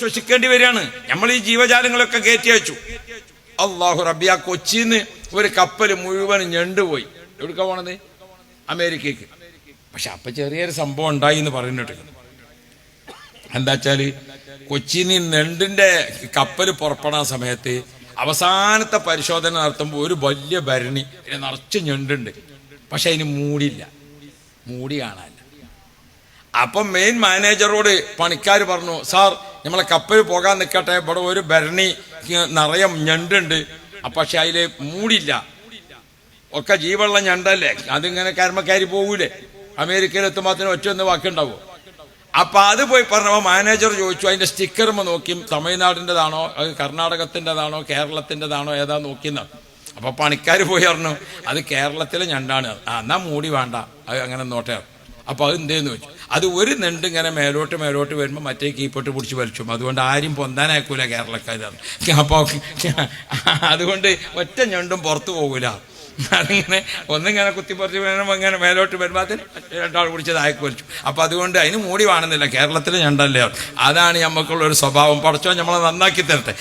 ശ്വസിക്കേണ്ടി വരികയാണ്. നമ്മൾ ഈ ജീവജാലങ്ങളൊക്കെ കയറ്റി വെച്ചു അള്ളാഹു റബ്ബി ആ കൊച്ചിന്ന് ഒരു കപ്പൽ മുഴുവൻ ഞണ്ടുപോയി. എവിടുക്ക പോണത്? അമേരിക്കക്ക് പക്ഷെ അപ്പൊ ചെറിയൊരു സംഭവം ഉണ്ടായി എന്ന് പറയുന്നുണ്ട്. എന്താ വെച്ചാൽ കൊച്ചിന് നെണ്ടിന്റെ കപ്പൽ പുറപ്പെടാൻ സമയത്ത് അവസാനത്തെ പരിശോധന നടത്തുമ്പോൾ ഒരു വലിയ ഭരണി അതിന് നിറച്ച് ഞണ്ടുണ്ട്. പക്ഷെ അതിന് മൂടില്ല മൂടി കാണാനില്ല. അപ്പം മെയിൻ മാനേജറോട് പണിക്കാർ പറഞ്ഞു സാർ നമ്മളെ കപ്പൽ പോകാൻ നിൽക്കട്ടെ. ഇവിടെ ഒരു ഭരണി നിറയെ ഞണ്ടുണ്ട്. പക്ഷെ അതിൽ മൂടില്ല. ഒക്കെ ജീവുള്ള ഞണ്ടല്ലേ? അതിങ്ങനെ കർമ്മക്കാരി പോകൂലേ? അമേരിക്കയിൽ എത്തുമ്പോൾ ഒറ്റ ഒന്ന് വാക്കുണ്ടാവും. അപ്പൊ അത് പോയി പറഞ്ഞപ്പോൾ മാനേജർ ചോദിച്ചു അതിന്റെ സ്റ്റിക്കറും നോക്കി തമിഴ്നാടിന്റെതാണോ അത് കർണാടകത്തിന്റെതാണോ കേരളത്തിന്റെതാണോ ഏതാ നോക്കിയെന്നാണ് അപ്പൊ പണിക്കാർ പോയി പറഞ്ഞു അത് കേരളത്തിലെ ഞണ്ടാണ്. ആ എന്നാ മൂടി വേണ്ട. അത് അങ്ങനെ നോട്ടെ. അപ്പൊ അത് എന്തേന്ന് വെച്ചു? അത് ഒരു നെണ്ട് ഇങ്ങനെ മേലോട്ട് മേലോട്ട് വരുമ്പോൾ മറ്റേ കീപ്പോട്ട് പിടിച്ച് വലിച്ചു. അതുകൊണ്ട് ആരും പൊന്താനാക്കൂല കേരളക്കാരാണ്. അപ്പൊ അതുകൊണ്ട് ഒറ്റ ഞണ്ടും പുറത്തു പോകൂല. അതിങ്ങനെ ഒന്നിങ്ങനെ കുത്തിപ്പറിച്ച് വരുമ്പോൾ ഇങ്ങനെ മേലോട്ട് വരുമ്പോൾ അതിന് രണ്ടാൾ പിടിച്ചത് അയക്ക് വലിച്ചു. അപ്പം അതുകൊണ്ട് അതിന് മൂടി വാണുന്നില്ല. കേരളത്തിൽ ഞണ്ടല്ലേ അതാണ് നമുക്കുള്ള ഒരു സ്വഭാവം. പടച്ചോ നമ്മളെ നന്നാക്കി തരട്ടെ.